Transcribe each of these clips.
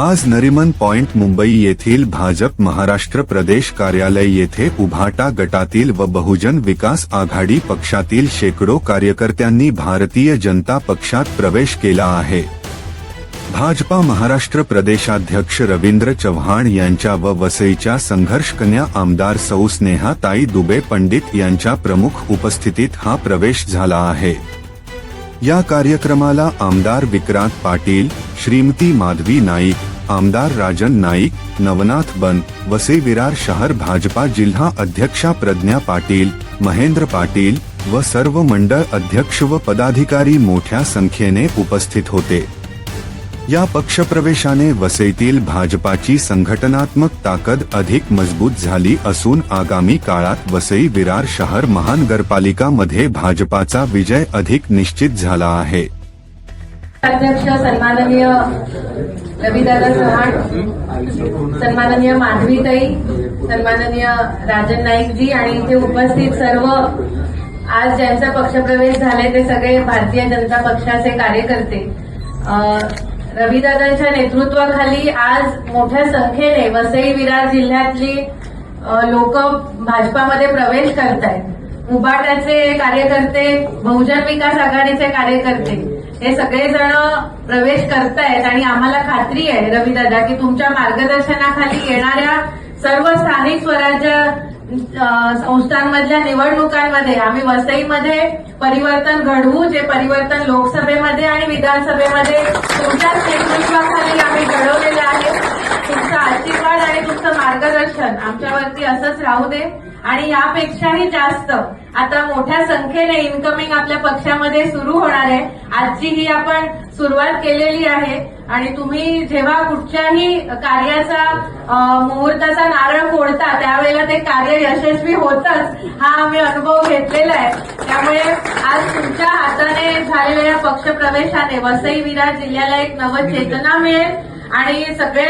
आज नरिमन पॉइंट मुंबई येथील भाजप महाराष्ट्र प्रदेश कार्यालय येथे उभाटा गटातील व बहुजन विकास आघाडी पक्षातील शेकडो कार्यकर्त्यांनी भारतीय जनता पक्षात प्रवेश केला आहे. भाजपा महाराष्ट्र प्रदेशाध्यक्ष रवींद्र चव्हाण यांच्या व वसईच्या संघर्षकन्या आमदार सौ स्नेहाताई दुबे पंडित यांच्या प्रमुख उपस्थितीत हा प्रवेश झाला आहे. या कार्यक्रमाला आमदार विक्रांत पाटील श्रीमती माधवी नाईक आमदार राजन नाईक नवनाथ बन वसई विरार शहर भाजपा जिल्हा अध्यक्षा प्रज्ञा पाटील महेंद्र पाटील व सर्व मंडळ अध्यक्ष व पदाधिकारी मोठ्या संख्येने उपस्थित होते. या पक्षप्रवेशाने वसईतील भाजपाची संघटनात्मक ताकद अधिक मजबूत झाली असून आगामी काळात वसई विरार शहर महानगरपालिकामध्ये भाजपाचा विजय अधिक निश्चित झाला आहे. अध्यक्ष सन्माननीय रविदादा चव्हाण सन्माननीय माधवीताई सन्माननीय राजन नाईकजी आणि इथे उपस्थित सर्व आज ज्यांचा पक्षप्रवेश झाले ते सगळे भारतीय जनता पक्षाचे कार्यकर्ते. रविदादांच्या नेतृत्वाखाली आज मोठ्या संख्येने वसई विरार जिल्ह्यातली लोक भाजपामध्ये प्रवेश करत आहेत उबाटाचे कार्यकर्ते बहुजन विकास आघाडीचे कार्यकर्ते हे सगळेजण प्रवेश करतायत आणि आम्हाला खात्री आहे रविदादा की तुमच्या मार्गदर्शनाखाली येणाऱ्या सर्व स्थानिक स्वराज्य संस्थांमधल्या निवडणुकांमध्ये आम्ही वसईमध्ये परिवर्तन घडवू जे परिवर्तन लोकसभेमध्ये आणि विधानसभेमध्ये तुमच्याच नेतृत्वाखाली आम्ही घडवलेलं आहे. तुमचा आशीर्वाद आणि तुमचं मार्गदर्शन आमच्यावरती असंच राहू दे. आणि यापेक्षाही जास्त. आता मोठ्या संख्येने इन्कमिंग आपल्या पक्षामध्ये सुरू होणार आहे. आजची ही आपण सुरुवात केलेली आहे. आणि तुम्ही जेव्हा कुठच्याही कार्याचा मुहूर्ताचा नारळ फोडता त्यावेळेला ते कार्य यशस्वी होतच हा आम्ही अनुभव घेतलेला आहे. त्यामुळे आज तुमच्या हाताने झालेल्या या पक्षप्रवेशाने वसई विरार जिल्ह्याला एक नवं चेतना मिळेल. आणि सगळे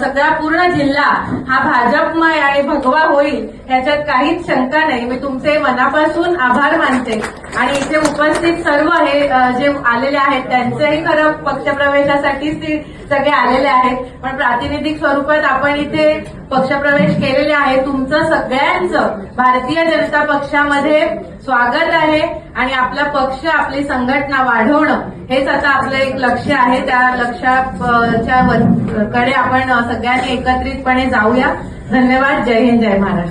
सगळा पूर्ण जिल्हा हा भाजपमय आणि भगवा होईल याच्यात काहीच शंका नाही. मी तुमचे मनापासून आभार मानते. आणि इथे उपस्थित सर्व हे जे आलेले आहेत त्यांचेही खरं पक्षप्रवेशासाठीच ते सगळे आलेले आहेत. पण प्रातिनिधिक स्वरूपात आपण इथे पक्षप्रवेश केलेले आहे. तुमचं सगळ्या सगळ्यांचं भारतीय जनता पक्षामध्ये स्वागत आहे आणि आपला पक्ष आपली संघटना वाढवणं हेच आता आपलं एक लक्ष आहे. त्या लक्षाच्या कडे आपण सगळ्यांनी एकत्रितपणे जाऊया. धन्यवाद. जय हिंद जय महाराष्ट्र.